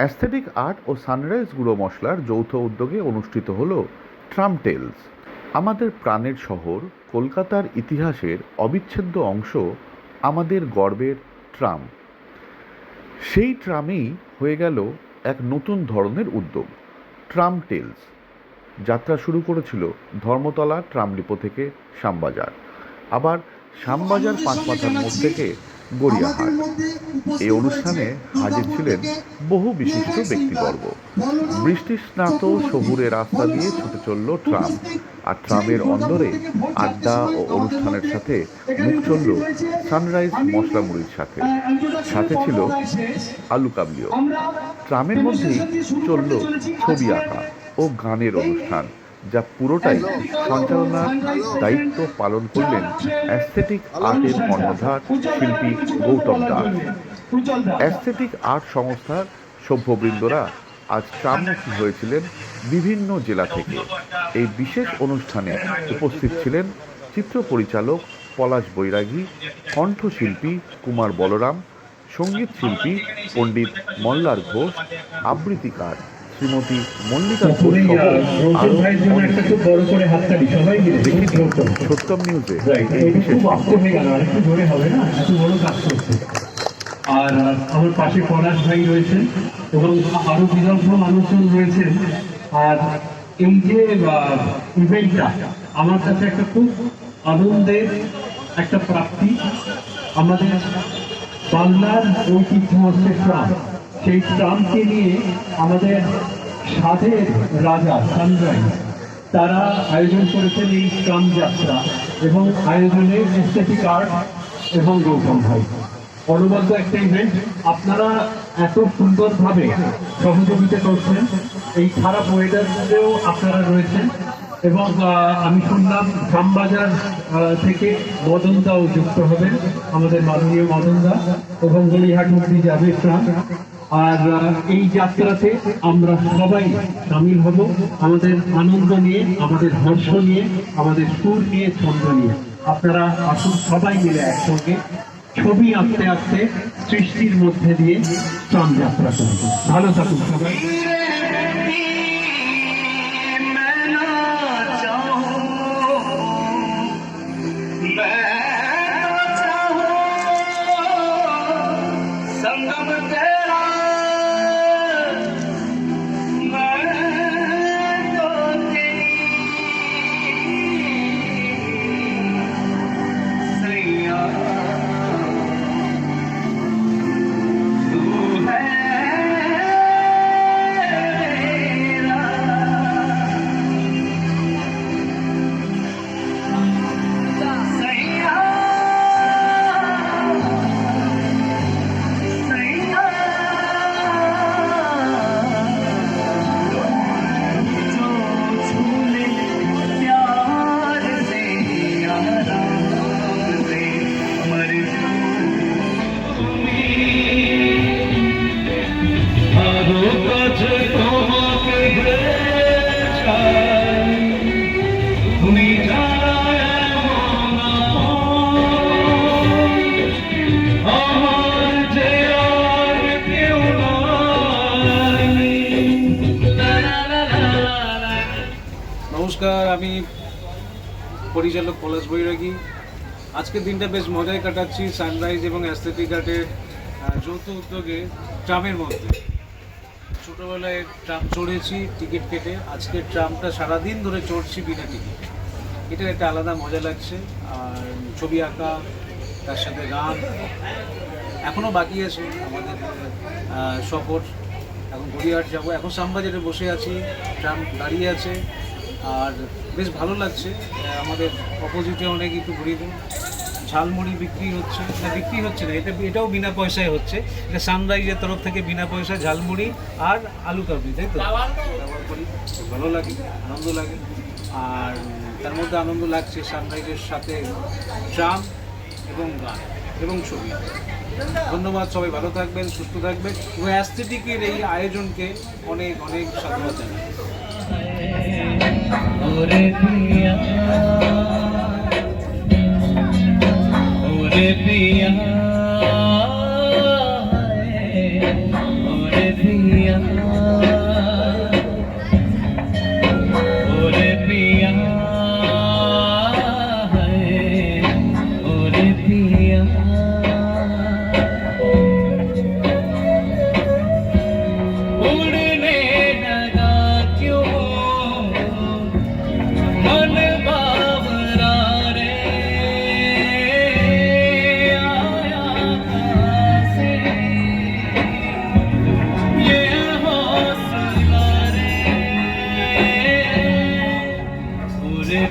Aesthetic art ও sunrise গুঁড়ো মশলার যৌথ উদ্যোগে অনুষ্ঠিত হল ট্রাম টেলস। আমাদের প্রাণের শহর, কলকাতার ইতিহাসের অবিচ্ছেদ্য অংশ আমাদের গর্বের ট্রাম। সেই ট্রামেই হয়ে গেল এক নতুন ধরনের উদ্যোগ, ট্রাম টেলস। যাত্রা শুরু করেছিল ধর্মতলা ট্রাম ডিপো থেকে শ্যামবাজার। আবার শ্যামবাজার পাঁচমাথার মোড় থেকে গড়িয়াহাট। এই অনুষ্ঠানে হাজির ছিলেন বহু বিশিষ্ট ব্যক্তিবর্গ। বৃষ্টি স্নাত শহুরে রাস্তা দিয়ে ছুটে চলল ট্রাম। আর ট্রামের অন্দরে আড্ডা ও অনুষ্ঠানের সাথে মুখ চলল সানরাইজ মশলা মুড়ির সাথে। সাথে ছিল আলু কাবলিও ট্রামের মধ্যেই চলল ছবি আঁকা ও গানের অনুষ্ঠান। যা পুরোটাই সঞ্চালনার দায়িত্ব পালন করলেন অ্যাস্থেটিক আর্টের কর্ণধার শিল্পী গৌতম দাস। অ্যাস্থেটিক আর্ট সংস্থার সভ্যবৃন্দরা আজ ট্রামমুখী হয়েছিলেন বিভিন্ন জেলা থেকে। এই বিশেষ অনুষ্ঠানে উপস্থিত ছিলেন চিত্র পরিচালক পলাশ বৈরাগী কণ্ঠশিল্পী কুমার বলরাম সংগীত শিল্পী পণ্ডিত মল্লার ঘোষ আবৃত্তিকার শ্রীমতী মল্লিকা। সত্যম নিউজে আর আমার পাশে পলাশ ভাই রয়েছেন এবং আরও বিদগ্ধ মানুষজন রয়েছেন। আর এই যে ইভেন্টটা আমার কাছে একটা খুব আনন্দের একটা প্রাপ্তি। আমাদের বাংলার ঐতিহ্য হচ্ছে ট্রাম সেই ট্রামকে নিয়ে আমাদের সাধের রাজা সানরাইজ তারা আয়োজন করেছেন এই ট্রাম যাত্রা এবং আয়োজনে এস্থেটিক আর্ট এবং গৌতম ভাই। অনবদ্য একটা ইভেন্ট আপনারা এত সুন্দরভাবে সহযোগিতা করছেন। এই খারাপ ওয়েদারেও আপনারা রয়েছেন এবং আমি শুনলাম শ্যামবাজার আহ, থেকে মদনদাও যুক্ত হবেন। আমাদের মাননীয় মদনদা এবং গলিহাট যাবে ট্রাম আর এই যাত্রাতে আমরা সবাই সামিল হব আমাদের আনন্দ নিয়ে, আমাদের হর্ষ নিয়ে, আমাদের সুর নিয়ে, ছন্দ নিয়ে। আপনারা আসুন সবাই মিলে একসঙ্গে ছবি আঁকতে আঁকতে সৃষ্টির মধ্যে দিয়ে চান যাত্রা করব। ভালো থাকুন সবাই। নমস্কার, আমি পরিচালক পলাশ বৈরাগী। আজকের দিনটা বেশ মজায় কাটাচ্ছি, সানরাইজ এবং অ্যাস্থেটিক আর্টের যৌথ উদ্যোগে ট্রামের মধ্যে। ছোটোবেলায় ট্রাম চড়েছি, টিকিট কেটে। আজকে ট্রামটা সারাদিন ধরে চড়ছি বিনা টিকিট। এটার একটা আলাদা মজা লাগছে। আর ছবি আঁকা, তার সাথে গান এখনও বাকি আছে আমাদের সফর। এখন গড়িয়াহাট যাব। এখন শ্যামবাজারে বসে আছি, ট্রাম দাঁড়িয়ে আছে। আর বেশ ভালো লাগছে। আমাদের অপোজিটে অনেক একটু ঘুরিয়ে ঝালমুড়ি বিক্রি হচ্ছে না বিক্রি হচ্ছে না এটা এটাও বিনা পয়সায় হচ্ছে। এটা সানরাইজের তরফ থেকে বিনা পয়সায় ঝালমুড়ি আর আলু কাবলি তাই তো? ভালো লাগে আনন্দ লাগে। আর তার মধ্যে আনন্দ লাগছে সানরাইজের সাথে ট্রাম এবং গান এবং ছবি ধন্যবাদ সবাই ভালো থাকবেন সুস্থ থাকবেন এবং অ্যাস্থেটিকের এই আয়োজনকে অনেক অনেক সাধুবাদ জানাই। ওরে পিয়া ওরে পিয়া ওরে পিয়া ওরে পিয়া ওরে পিয়া